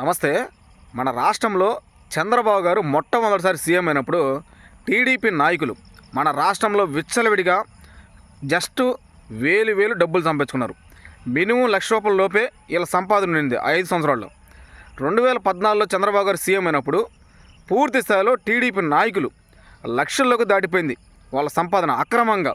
నమస్తే. మన రాష్ట్రంలో చంద్రబాబు గారు మొట్టమొదటిసారి సీఎం అయినప్పుడు టీడీపీ నాయకులు మన రాష్ట్రంలో విచ్చలవిడిగా జస్ట్ వేలు వేలు డబ్బులు సంపాదించుకున్నారు. మినిమం లక్ష రూపాయల లోపే వీళ్ళ సంపాదన ఉండింది ఐదు సంవత్సరాల్లో. రెండు వేల పద్నాలుగులో చంద్రబాబు గారు సీఎం అయినప్పుడు పూర్తి స్థాయిలో టీడీపీ నాయకులు లక్షల్లోకి దాటిపోయింది వాళ్ళ సంపాదన అక్రమంగా.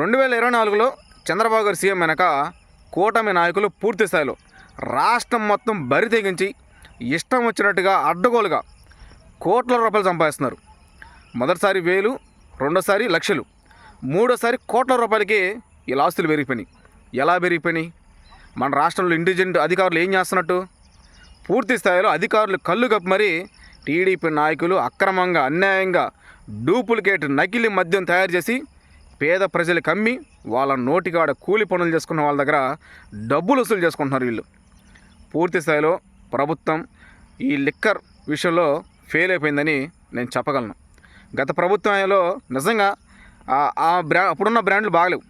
రెండు వేల ఇరవై నాలుగులో చంద్రబాబు గారు సీఎం అయినాక కూటమి నాయకులు పూర్తి స్థాయిలో రాష్ట్రం మొత్తం బరి తెగించి ఇష్టం వచ్చినట్టుగా అడ్డగోలుగా కోట్ల రూపాయలు సంపాదిస్తున్నారు. మొదటిసారి వేలు రెండోసారి లక్షలు మూడోసారి కోట్ల రూపాయలకి ఈ ఆస్తులు పెరిగిపోయినాయి. ఎలా పెరిగిపోయినాయి? మన రాష్ట్రంలో ఇంటెలిజెంట్ అధికారులు ఏం చేస్తున్నట్టు? పూర్తి స్థాయిలో అధికారులు కళ్ళు కప్పి మరీ టీడీపీ నాయకులు అక్రమంగా అన్యాయంగా డూప్లికేట్ నకిలీ మద్యం తయారు చేసి పేద ప్రజలు కమ్మి వాళ్ళ నోటికాడ కూలి పనులు చేసుకున్న వాళ్ళ దగ్గర డబ్బులు వసూలు చేసుకుంటున్నారు వీళ్ళు. పూర్తి స్థాయిలో ప్రభుత్వం ఈ లిక్కర్ విషయంలో ఫెయిల్ అయిపోయిందని నేను చెప్పగలను. గత ప్రభుత్వంలో నిజంగా ఆ- బ్రా అప్పుడున్న బ్రాండ్లు బాగలేవు.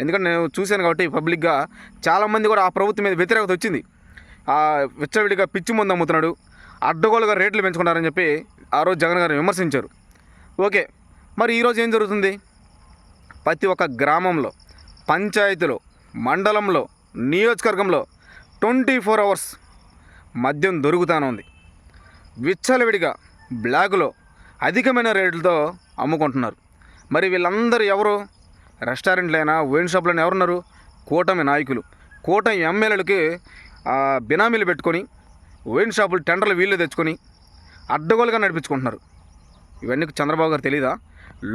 ఎందుకంటే నేను చూశాను కాబట్టి పబ్లిక్గా చాలామంది కూడా ఆ ప్రభుత్వం మీద వ్యతిరేకత వచ్చింది. ఆ విచ్చలవిడిగా పిచ్చి ముందు అమ్ముతున్నాడు అడ్డగోలుగా రేట్లు పెంచుకున్నారని చెప్పి ఆ రోజు జగన్ గారు విమర్శించారు. ఓకే మరి ఈరోజు ఏం జరుగుతుంది? ప్రతి ఒక్క గ్రామంలో పంచాయతీలో మండలంలో నియోజకవర్గంలో ట్వంటీ ఫోర్ అవర్స్ మద్యం దొరుకుతానే ఉంది విచ్చలవిడిగా బ్లాగులో అధికమైన రేట్లతో అమ్ముకుంటున్నారు. మరి వీళ్ళందరూ ఎవరు? రెస్టారెంట్లైనా వైన్ షాప్లైనా ఎవరున్నారు? కూటమి నాయకులు. కూటమి ఎమ్మెల్యేలకి బినామీలు పెట్టుకొని వైన్ షాపులు టెండర్లు వీళ్ళు తెచ్చుకొని అడ్డగోలుగా నడిపించుకుంటున్నారు. ఇవన్నీ చంద్రబాబు గారు తెలీదా?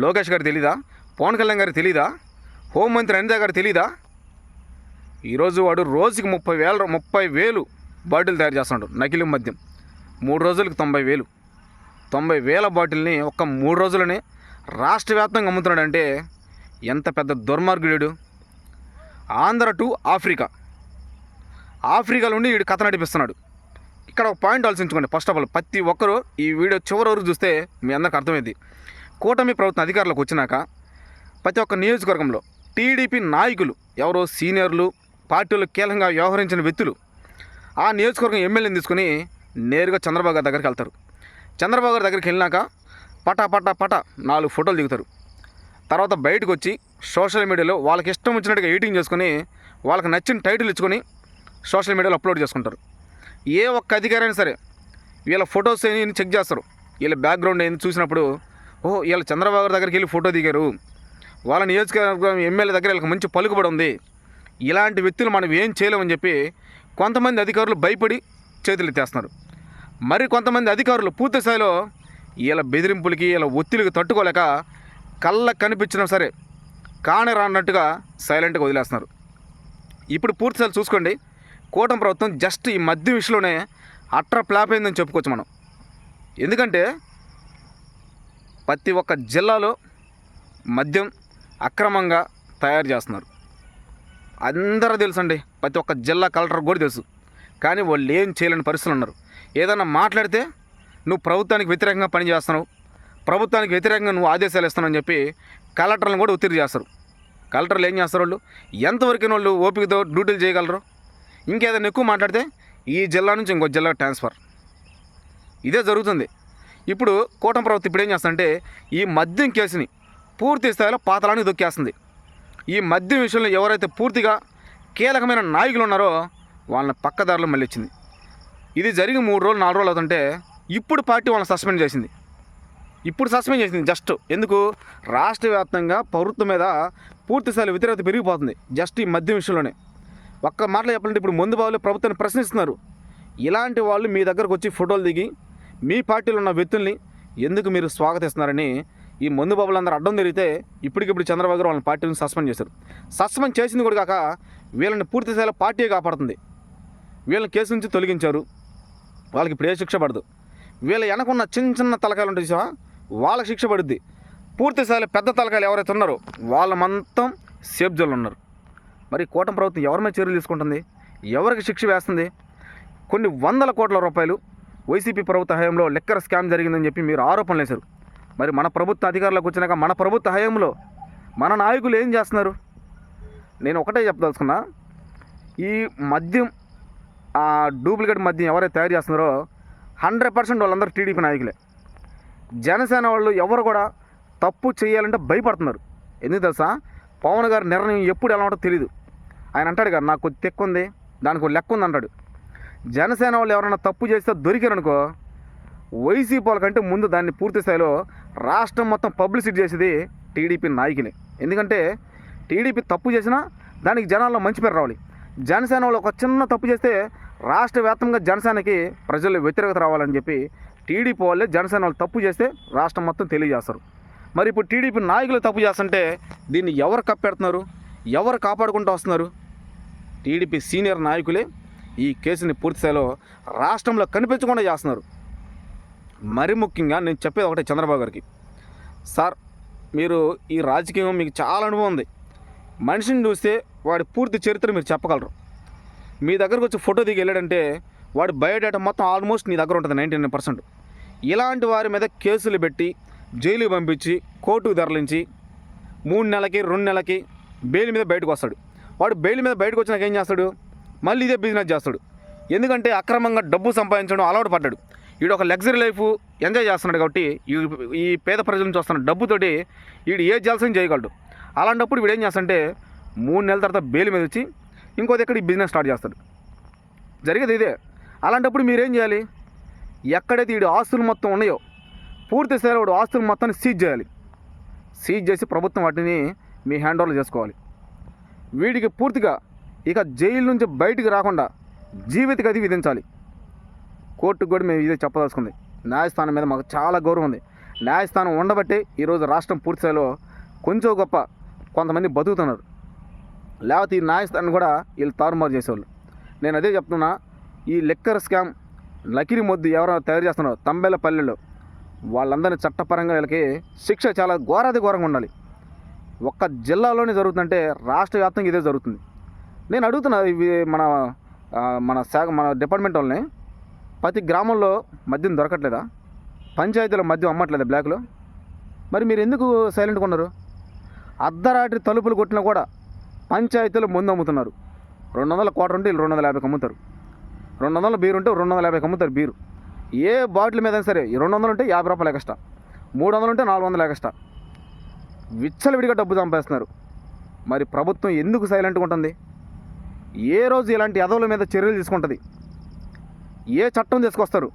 లోకేష్ గారు తెలీదా? పవన్ కళ్యాణ్ గారు తెలీదా? హోంమంత్రి అనిత గారు తెలీదా? ఈరోజు వాడు రోజుకి ముప్పై వేల ముప్పై వేలు బాటిల్ తయారు చేస్తున్నాడు నకిలీ మద్యం. మూడు రోజులకు తొంభై వేలు. తొంభై వేల బాటిల్ని ఒక్క మూడు రోజులనే రాష్ట్ర వ్యాప్తంగా అమ్ముతున్నాడంటే ఎంత పెద్ద దుర్మార్గుడు ఆంధ్ర టు ఆఫ్రికా. ఆఫ్రికాలో ఉండి వీడు కథ నడిపిస్తున్నాడు. ఇక్కడ ఒక పాయింట్ ఆలోచించుకోండి. ఫస్ట్ ఆఫ్ ఆల్ ప్రతి ఒక్కరూ ఈ వీడియో చివరి వరకు చూస్తే మీ అందరికి అర్థమైంది. కూటమి ప్రభుత్వం అధికారులకు వచ్చినాక ప్రతి ఒక్క నియోజకవర్గంలో టీడీపీ నాయకులు ఎవరో సీనియర్లు పార్టీలు కీలకంగా వ్యవహరించిన వ్యక్తులు ఆ నియోజకవర్గం ఎమ్మెల్యేని తీసుకుని నేరుగా చంద్రబాబు గారి దగ్గరికి వెళ్తారు. చంద్రబాబు గారి దగ్గరికి వెళ్ళినాక పటా పటా పటా నాలుగు ఫోటోలు దిగుతారు. తర్వాత బయటకు వచ్చి సోషల్ మీడియాలో వాళ్ళకి ఇష్టం వచ్చినట్టుగా ఎడిటింగ్ చేసుకొని వాళ్ళకి నచ్చిన టైటిల్ ఇచ్చుకొని సోషల్ మీడియాలో అప్లోడ్ చేసుకుంటారు. ఏ ఒక్క అధికారైనా సరే వీళ్ళ ఫొటోస్ ఏమి చెక్ చేస్తారు. వీళ్ళ బ్యాక్గ్రౌండ్ ఏంది చూసినప్పుడు ఓహో వీళ్ళ చంద్రబాబు గారి దగ్గరికి వెళ్ళి ఫోటో దిగారు. వాళ్ళ నియోజకవర్గం ఎమ్మెల్యే దగ్గర వీళ్ళకి మంచి పలుకుబడి ఉంది. ఇలాంటి వ్యక్తులు మనం ఏం చేయలేమని చెప్పి కొంతమంది అధికారులు భయపడి చేతులు ఎత్తేస్తున్నారు. మరి కొంతమంది అధికారులు పూర్తి స్థాయిలో వీళ్ళ బెదిరింపులకి ఇలా ఒత్తిడికి తట్టుకోలేక కళ్ళకు కనిపించినా సరే కాని రానట్టుగా సైలెంట్గా వదిలేస్తున్నారు. ఇప్పుడు పూర్తి స్థాయిలో చూసుకోండి. కూటమి ప్రభుత్వం జస్ట్ ఈ మధ్య విషయంలోనే అట్ర ఫ్లాప్ అయిందని చెప్పుకోవచ్చు మనం. ఎందుకంటే ప్రతి ఒక్క జిల్లాలో మద్యం అక్రమంగా తయారు చేస్తున్నారు. అందరూ తెలుసండి ప్రతి ఒక్క జిల్లా కలెక్టర్ కూడా తెలుసు. కానీ వాళ్ళు ఏం చేయలేని పరిస్థితులు ఉన్నారు. ఏదైనా మాట్లాడితే నువ్వు ప్రభుత్వానికి వ్యతిరేకంగా పనిచేస్తున్నావు ప్రభుత్వానికి వ్యతిరేకంగా నువ్వు ఆదేశాలు ఇస్తున్నావు అని చెప్పి కలెక్టర్లను కూడా ఒత్తిడి చేస్తారు. కలెక్టర్లు ఏం చేస్తారు వాళ్ళు? ఎంతవరకు వాళ్ళు ఓపికతో డ్యూటీలు చేయగలరు? ఇంకేదైనా ఎక్కువ మాట్లాడితే ఈ జిల్లా నుంచి ఇంకో జిల్లా ట్రాన్స్ఫర్. ఇదే జరుగుతుంది. ఇప్పుడు కూటమి ప్రభుత్వం ఇప్పుడు ఏం చేస్తుందంటే ఈ మద్యం కేసుని పూర్తి స్థాయిలో పాతలానికి దొక్కేస్తుంది. ఈ మద్యం విషయంలో ఎవరైతే పూర్తిగా కీలకమైన నాయకులు ఉన్నారో వాళ్ళని పక్కదారులు మళ్ళీ ఇచ్చింది ఇది జరిగి మూడు రోజులు నాలుగు రోజులు అవుతుంటే ఇప్పుడు పార్టీ వాళ్ళని సస్పెండ్ చేసింది. ఇప్పుడు సస్పెండ్ చేసింది జస్ట్. ఎందుకు? రాష్ట్ర వ్యాప్తంగా ప్రభుత్వం మీద పూర్తిస్థాయి వ్యతిరేకత పెరిగిపోతుంది జస్ట్ ఈ మద్యం విషయంలోనే. ఒక్క మాటలో చెప్పాలంటే ఇప్పుడు ముందు బావులు ప్రభుత్వాన్ని ప్రశ్నిస్తున్నారు. ఇలాంటి వాళ్ళు మీ దగ్గరకు వచ్చి ఫోటోలు దిగి మీ పార్టీలో ఉన్న వ్యక్తుల్ని ఎందుకు మీరు స్వాగతిస్తున్నారని ఈ మందు బాబులందరూ అడ్డం తిరిగితే ఇప్పటికిప్పుడు చంద్రబాబు గారు వాళ్ళని పార్టీని సస్పెండ్ చేశారు. సస్పెండ్ చేసింది కూడా కాక వీళ్ళని పూర్తి స్థాయిలో పార్టీ కాపాడుతుంది. వీళ్ళని కేసు నుంచి తొలగించారు. వాళ్ళకి ఇప్పుడు ఏ శిక్ష పడదు. వీళ్ళ వెనకున్న చిన్న చిన్న తలకాయలు ఉంటాయి చూసావా? వాళ్ళకి శిక్ష పడుద్ది. పూర్తి స్థాయిలో పెద్ద తలకాయలు ఎవరైతే ఉన్నారో వాళ్ళ మొత్తం సేఫ్ జోన్లో ఉన్నారు. మరి కూటమి ప్రభుత్వం ఎవరి మీద చర్యలు తీసుకుంటుంది? ఎవరికి శిక్ష వేస్తుంది? కొన్ని వందల కోట్ల రూపాయలు వైసీపీ ప్రభుత్వ హయాంలో లెక్కర్ స్కామ్ జరిగిందని చెప్పి మీరు ఆరోపణలు వేశారు. మరి మన ప్రభుత్వ అధికారులకు వచ్చినాక మన ప్రభుత్వ హయాంలో మన నాయకులు ఏం చేస్తున్నారు? నేను ఒకటే చెప్పదలుచుకున్నా. ఈ మద్యం ఆ డూప్లికేట్ మద్యం ఎవరైతే తయారు చేస్తున్నారో హండ్రెడ్ పర్సెంట్ వాళ్ళందరూ టీడీపీ నాయకులే. జనసేన వాళ్ళు ఎవరు కూడా తప్పు చేయాలంటే భయపడుతున్నారు. ఎందుకు తెలుసా? పవన్ గారి నిర్ణయం ఎప్పుడు ఎలా ఉంటుందో తెలియదు ఆయన అంటాడు కదా నాకు తెక్కు ఉంది దానికి లెక్క ఉంది అంటాడు. జనసేన వాళ్ళు ఎవరైనా తప్పు చేస్తే దొరికారనుకో వైసీపీ వాళ్ళకంటే ముందు దాన్ని పూర్తి స్థాయిలో రాష్ట్రం మొత్తం పబ్లిసిటీ చేసేది టీడీపీ నాయకులే. ఎందుకంటే టీడీపీ తప్పు చేసినా దానికి జనాల్లో మంచి పేరు రావాలి. జనసేన వాళ్ళు ఒక చిన్న తప్పు చేస్తే రాష్ట్ర వ్యాప్తంగా జనసేనకి ప్రజల్లో వ్యతిరేకత రావాలని చెప్పి టీడీపీ వాళ్ళే జనసేన వాళ్ళు తప్పు చేస్తే రాష్ట్రం మొత్తం తెలియజేస్తారు. మరి ఇప్పుడు టీడీపీ నాయకులు తప్పు చేస్తుంటే దీన్ని ఎవరు కప్పెడుతున్నారు? ఎవరు కాపాడుకుంటూ వస్తున్నారు? టీడీపీ సీనియర్ నాయకులే ఈ కేసుని పూర్తిస్థాయిలో రాష్ట్రంలో కనిపించకుండా చేస్తున్నారు. మరి ముఖ్యంగా నేను చెప్పేది ఒకటే చంద్రబాబు గారికి. సార్ మీరు ఈ రాజకీయం మీకు చాలా అనుభవం ఉంది. మనిషిని చూస్తే వాడి పూర్తి చరిత్ర మీరు చెప్పగలరు. మీ దగ్గరకు వచ్చి ఫోటో దిగి వెళ్ళాడంటే వాడి బయోడేటా మొత్తం ఆల్మోస్ట్ నీ దగ్గర ఉంటుంది నైంటీ నైన్ పర్సెంట్. ఇలాంటి వారి మీద కేసులు పెట్టి జైలు పంపించి కోర్టుకు తరలించి మూడు నెలలకి రెండు నెలలకి బెయిల్ మీద బయటకు వస్తాడు. వాడు బెయిల్ మీద బయటకు వచ్చినాక ఏం చేస్తాడు? మళ్ళీ ఇదే బిజినెస్ చేస్తాడు. ఎందుకంటే అక్రమంగా డబ్బు సంపాదించడం అలవాటు పడ్డాడు. వీడు ఒక లగ్జరీ లైఫ్ ఎంజాయ్ చేస్తున్నాడు కాబట్టి ఈ- ఈ పేద ప్రజల నుంచి వస్తున్న డబ్బుతోటి వీడు ఏ జలసం చేయగలడు. అలాంటప్పుడు వీడు ఏం చేస్తాడంటే మూడు నెలల తర్వాత బెయిల్ మీద వచ్చి ఇంకో దగ్గర ఈ బిజినెస్ స్టార్ట్ చేస్తాడు. జరిగేది ఇదే. అలాంటప్పుడు మీరేం చేయాలి? ఎక్కడైతే వీడు ఆస్తులు మొత్తం ఉన్నాయో పూర్తి స్థాయిలో వాడు ఆస్తులు మొత్తాన్ని సీజ్ చేయాలి. సీజ్ చేసి ప్రభుత్వం వాటిని మీ హ్యాండ్ ఓవర్ చేసుకోవాలి. వీడికి పూర్తిగా ఇక జైలు నుంచి బయటికి రాకుండా జీవిత గది విధించాలి. కోర్టుకు కూడా మేము ఇదే చెప్పదలుచుకుంది. న్యాయస్థానం మీద మాకు చాలా గౌరవం ఉంది. న్యాయస్థానం ఉండబట్టే ఈరోజు రాష్ట్రం పూర్తిస్థాయిలో కొంచెం గొప్ప కొంతమంది బతుకుతున్నారు. లేకపోతే ఈ న్యాయస్థానం కూడా వీళ్ళు తారుమారు చేసేవాళ్ళు. నేను అదే చెప్తున్నా ఈ లెక్కర్ స్కామ్ లకిరి మొద్దు ఎవరైనా తయారు చేస్తున్నారో తంబెల పల్లెల్లో వాళ్ళందరినీ చట్టపరంగా వీళ్ళకి శిక్ష చాలా ఘోరాది ఘోరంగా ఉండాలి. ఒక్క జిల్లాలోనే జరుగుతుందంటే రాష్ట్ర వ్యాప్తంగా ఇదే జరుగుతుంది. నేను అడుగుతున్నా ఇవి మన మన శాఖ మన డిపార్ట్మెంట్ వాళ్ళని ప్రతి గ్రామంలో మద్యం దొరకట్లేదా? పంచాయతీలో మద్యం అమ్మట్లేదా బ్లాక్లో? మరి మీరు ఎందుకు సైలెంట్గా ఉన్నారు? అర్ధరాత్రి తలుపులు కొట్టినా కూడా పంచాయతీలో ముందు అమ్ముతున్నారు. రెండు వందల కోటర్ ఉంటే రెండు వందల యాభైకి అమ్ముతారు రెండు వందల బీరు ఉంటే రెండు వందల యాభైకి అమ్ముతారు బీరు. ఏ బాటిల్ మీద అయినా సరే రెండు వందలు ఉంటే యాభై రూపాయలు ఎక్స్ట్రా. మూడు వందలు ఉంటే నాలుగు వందలు ఎక్స్ట్రా. విచ్చలవిడిగా డబ్బు సంపాదిస్తున్నారు. మరి ప్రభుత్వం ఎందుకు సైలెంట్గా ఉంటుంది? ఏ రోజు ఇలాంటి ఎదవుల మీద చర్యలు తీసుకుంటుంది? ఏ చట్టం తీసుకొస్తారు?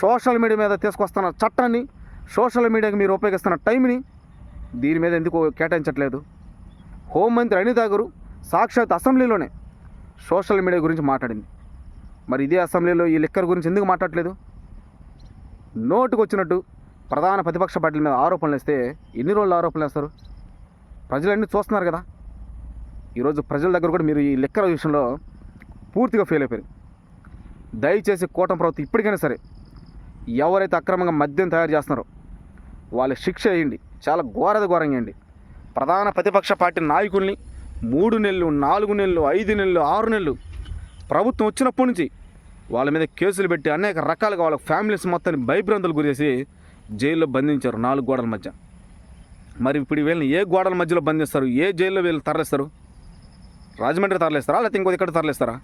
సోషల్ మీడియా మీద తీసుకొస్తున్న చట్టాన్ని సోషల్ మీడియాకి మీరు ఉపయోగిస్తున్న టైంని దీని మీద ఎందుకు కేటాయించట్లేదు? హోంమంత్రి అనిత గారు సాక్షాత్ అసెంబ్లీలోనే సోషల్ మీడియా గురించి మాట్లాడింది. మరి ఇదే అసెంబ్లీలో ఈ లిక్కర్ గురించి ఎందుకు మాట్లాడలేదు నోటుకు వచ్చినట్టు ప్రధాన ప్రతిపక్ష పార్టీల మీద ఆరోపణలు వేస్తే ఎన్ని రోజులు ఆరోపణలు వేస్తారు? ప్రజలన్నీ చూస్తున్నారు కదా. ఈరోజు ప్రజల దగ్గర కూడా మీరు ఈ లిక్కర్ విషయంలో పూర్తిగా ఫెయిల్ అయిపోయారు. దయచేసి కూటమి ప్రభుత్వం ఇప్పటికైనా సరే ఎవరైతే అక్రమంగా మద్యం తయారు చేస్తున్నారో వాళ్ళ శిక్ష వేయండి. చాలా ఘోరద ఘోరంగా వేయండి. ప్రధాన ప్రతిపక్ష పార్టీ నాయకుల్ని మూడు నెలలు నాలుగు నెలలు ఐదు నెలలు ఆరు నెలలు ప్రభుత్వం వచ్చినప్పటి నుంచి వాళ్ళ మీద కేసులు పెట్టి అనేక రకాలుగా వాళ్ళ ఫ్యామిలీస్ మొత్తాన్ని భయభ్రాంతులు గురేసి జైల్లో బంధించారు నాలుగు గోడల మధ్య. మరి ఇప్పుడు వీళ్ళని ఏ గోడల మధ్యలో బంధిస్తారు? ఏ జైల్లో వీళ్ళు తరలిస్తారు? రాజమండ్రి తరలిస్తారా? లేకపోతే ఇంకో ఇక్కడ తరలిస్తారా?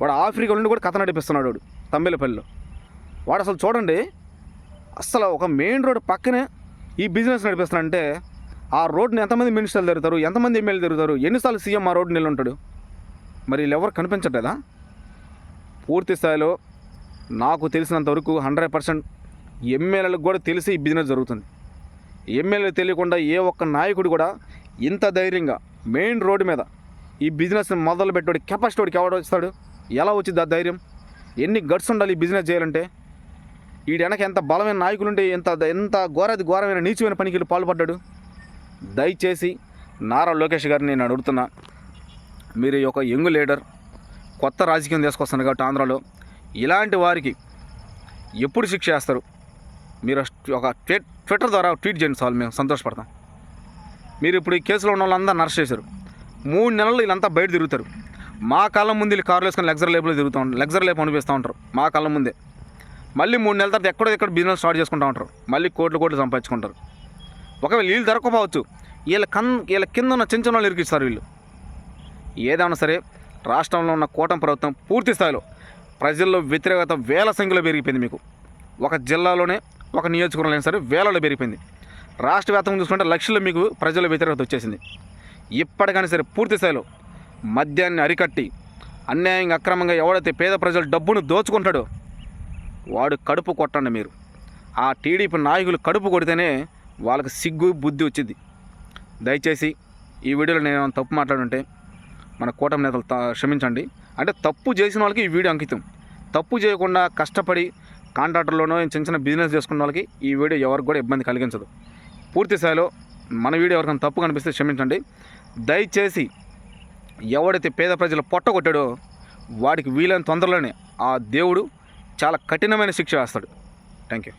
వాడు ఆఫ్రికా నుండి కూడా కథ నడిపిస్తున్నాడు వాడు తంబేలపల్లిలో. వాడు అసలు చూడండి అసలు ఒక మెయిన్ రోడ్ పక్కనే ఈ బిజినెస్ నడిపిస్తున్నాడంటే ఆ రోడ్ని ఎంతమంది మినిస్టర్లు తిరుగుతారు ఎంతమంది ఎమ్మెల్యే తిరుగుతారు ఎన్నిసార్లు సీఎం ఆ రోడ్డు నిల్లుంటాడు మరి వీళ్ళు ఎవరు కనిపించట్లేదా? పూర్తి స్థాయిలో నాకు తెలిసినంత వరకు హండ్రెడ్ పర్సెంట్ ఎమ్మెల్యేలకు కూడా తెలిసి ఈ బిజినెస్ జరుగుతుంది. ఎమ్మెల్యే తెలియకుండా ఏ ఒక్క నాయకుడు కూడా ఇంత ధైర్యంగా మెయిన్ రోడ్డు మీద ఈ బిజినెస్ని మొదలు పెట్టాడు కెపాసిటీ వాడికి ఎవడు వస్తాడు ఎలా వచ్చింది ఆ ధైర్యం? ఎన్ని గట్స్ ఉండాలి ఈ బిజినెస్ చేయాలంటే? వీడి వెనక ఎంత బలమైన నాయకులు ఉంటే ఎంత ఎంత ఘోరది ఘోరమైన నీచమైన పనికి పాల్పడ్డాడు? దయచేసి నారా లోకేష్ గారిని నేను అడుగుతున్నా. మీరు ఈ ఒక యంగ్ లీడర్ కొత్త రాజకీయం తీసుకొస్తాను కాబట్టి ఆంధ్రాలో ఇలాంటి వారికి ఎప్పుడు శిక్ష చేస్తారు మీరు ఒక ట్వీట్ ట్విట్టర్ ద్వారా ట్వీట్ చేయండి చాలు మేము సంతోషపడతాం. మీరు ఇప్పుడు ఈ కేసులో ఉన్న వాళ్ళందరూ అరెస్ట్ చేశారు. మూడు నెలలు వీళ్ళంతా బయట తిరుగుతారు. మా కళ్ళ ముందు వీళ్ళు కార్లు వేసుకొని లగ్జర్ లైఫ్లో తిరుగుతూ ఉంటారు. లగ్జర్ లైఫ్ అనిపిస్తూ ఉంటారు మా కళ్ళ ముందే. మళ్ళీ మూడు నెలల తర్వాత ఎక్కడో ఎక్కడ బిజినెస్ స్టార్ట్ చేసుకుంటూ ఉంటారు. మళ్ళీ కోట్లు కోట్లు సంపాదించుకుంటారు. ఒకవేళ వీళ్ళు దొరకపోవచ్చు వీళ్ళ కన్ వీళ్ళ కింద ఉన్న చిన్న చిన్న వాళ్ళు ఇరికిస్తారు వీళ్ళు. ఏదైనా సరే రాష్ట్రంలో ఉన్న కూటమి ప్రభుత్వం పూర్తి స్థాయిలో ప్రజల్లో వ్యతిరేకత వేల సంఖ్యలో పెరిగిపోయింది మీకు. ఒక జిల్లాలోనే ఒక నియోజకవర్గంలో సరే వేలలో పెరిగిపోయింది. రాష్ట్ర వ్యాప్తంగా చూసుకుంటే లక్షల్లో మీకు ప్రజల వ్యతిరేకత వచ్చేసింది. ఇప్పటికైనా సరే పూర్తి స్థాయిలో మద్యాన్ని అరికట్టి అన్యాయంగా అక్రమంగా ఎవడైతే పేద ప్రజల డబ్బును దోచుకుంటాడో వాడు కడుపు కొట్టండి మీరు. ఆ టీడీపీ నాయకులు కడుపు కొడితేనే వాళ్ళకి సిగ్గు బుద్ధి వచ్చింది. దయచేసి ఈ వీడియోలో నేను ఏమైనా తప్పు మాట్లాడుంటే మన కూటమి నేతలు త- క్షమించండి. అంటే తప్పు చేసిన వాళ్ళకి ఈ వీడియో అంకితం. తప్పు చేయకుండా కష్టపడి కాంట్రాక్టర్లోనో చిన్న చిన్న బిజినెస్ చేసుకున్న వాళ్ళకి ఈ వీడియో ఎవరికి కూడా ఇబ్బంది కలిగించదు. పూర్తి స్థాయిలో మన వీడియో ఎవరికైనా తప్పు కనిపిస్తే క్షమించండి. దయచేసి ఎవడైతే పేద ప్రజలు పొట్టగొట్టాడో వాడికి వీలైన తొందరలోనే ఆ దేవుడు చాలా కఠినమైన శిక్ష వేస్తాడు. Thank you